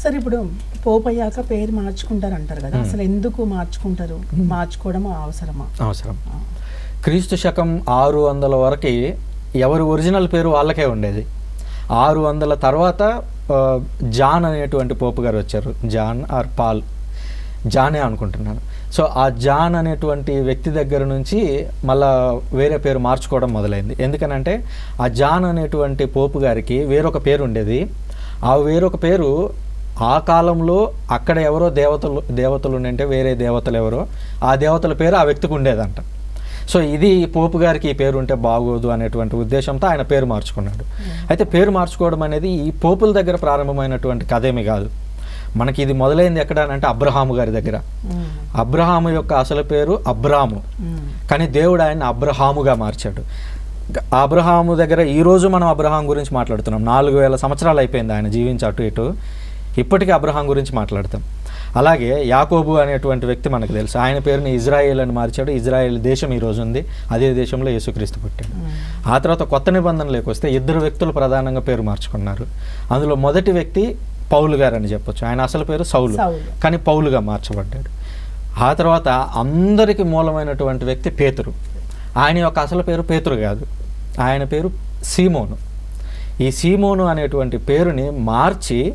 సరే ఇప్పుడు పోపు అయ్యాక పేరు మార్చుకుంటారు అంటారు కదా అసలు ఎందుకు మార్చుకుంటారు? మార్చుకోవడం అవసరమా? అవసరం. క్రీస్తు శకం ఆరు వందల వరకు ఎవరి ఒరిజినల్ పేరు వాళ్ళకే ఉండేది. ఆరు వందల తర్వాత జాన్ అనేటువంటి పోపు గారు వచ్చారు. John R Paul. జానే అనుకుంటున్నాను. సో ఆ జాన్ అనేటువంటి వ్యక్తి దగ్గర నుంచి మళ్ళా వేరే పేరు మార్చుకోవడం మొదలైంది. ఎందుకనంటే ఆ జాన్ అనేటువంటి పోపు గారికి వేరొక పేరు ఉండేది. ఆ వేరొక పేరు ఆ కాలంలో అక్కడ ఎవరో దేవతలు దేవతలు ఉండంటే వేరే దేవతలు ఎవరో ఆ దేవతల పేరు ఆ వ్యక్తికి ఉండేదంట. సో ఇది పోపు గారికి ఈ పేరు ఉంటే బాగోదు అనేటువంటి ఉద్దేశంతో ఆయన పేరు మార్చుకున్నాడు. అయితే పేరు మార్చుకోవడం అనేది ఈ పోపుల దగ్గర ప్రారంభమైనటువంటి కథేమి కాదు. మనకి ఇది మొదలైంది ఎక్కడ అంటే అబ్రహాము గారి దగ్గర. ఉమ్, అబ్రహాము యొక్క అసలు పేరు అబ్రాము. ఉమ్, కానీ దేవుడు ఆయన అబ్రహాముగా మార్చాడు. అబ్రహాము దగ్గర ఈ రోజు మనం అబ్రహాం గురించి మాట్లాడుతున్నాం. నాలుగు వేల సంవత్సరాలు అయిపోయింది ఆయన జీవించి అటు ఇటు. ఇప్పటికీ అబ్రహాం గురించి మాట్లాడతాం. అలాగే యాకోబు అనేటువంటి వ్యక్తి మనకు తెలుసు. ఆయన పేరుని ఇజ్రాయేల్ అని మార్చాడు. ఇజ్రాయేల్ దేశం ఈ రోజు ఉంది. అదే దేశంలో యేసుక్రీస్తు పుట్టాడు. ఉమ్, ఆ తర్వాత కొత్త నిబంధనలోకి వస్తే ఇద్దరు వ్యక్తులు ప్రధానంగా పేరు మార్చుకున్నారు. అందులో మొదటి వ్యక్తి పౌలు గారు అని చెప్పొచ్చు. ఆయన అసలు పేరు సౌలు. సౌలు. కానీ పౌలుగా మార్చబడ్డాడు. ఆ తర్వాత అందరికి మూలమైనటువంటి వ్యక్తి పేతురు. ఆయన యొక్క అసలు పేరు పేతురు కాదు. ఆయన పేరు సీమోను. ఈ సీమోను అనేటువంటి పేరుని మార్చి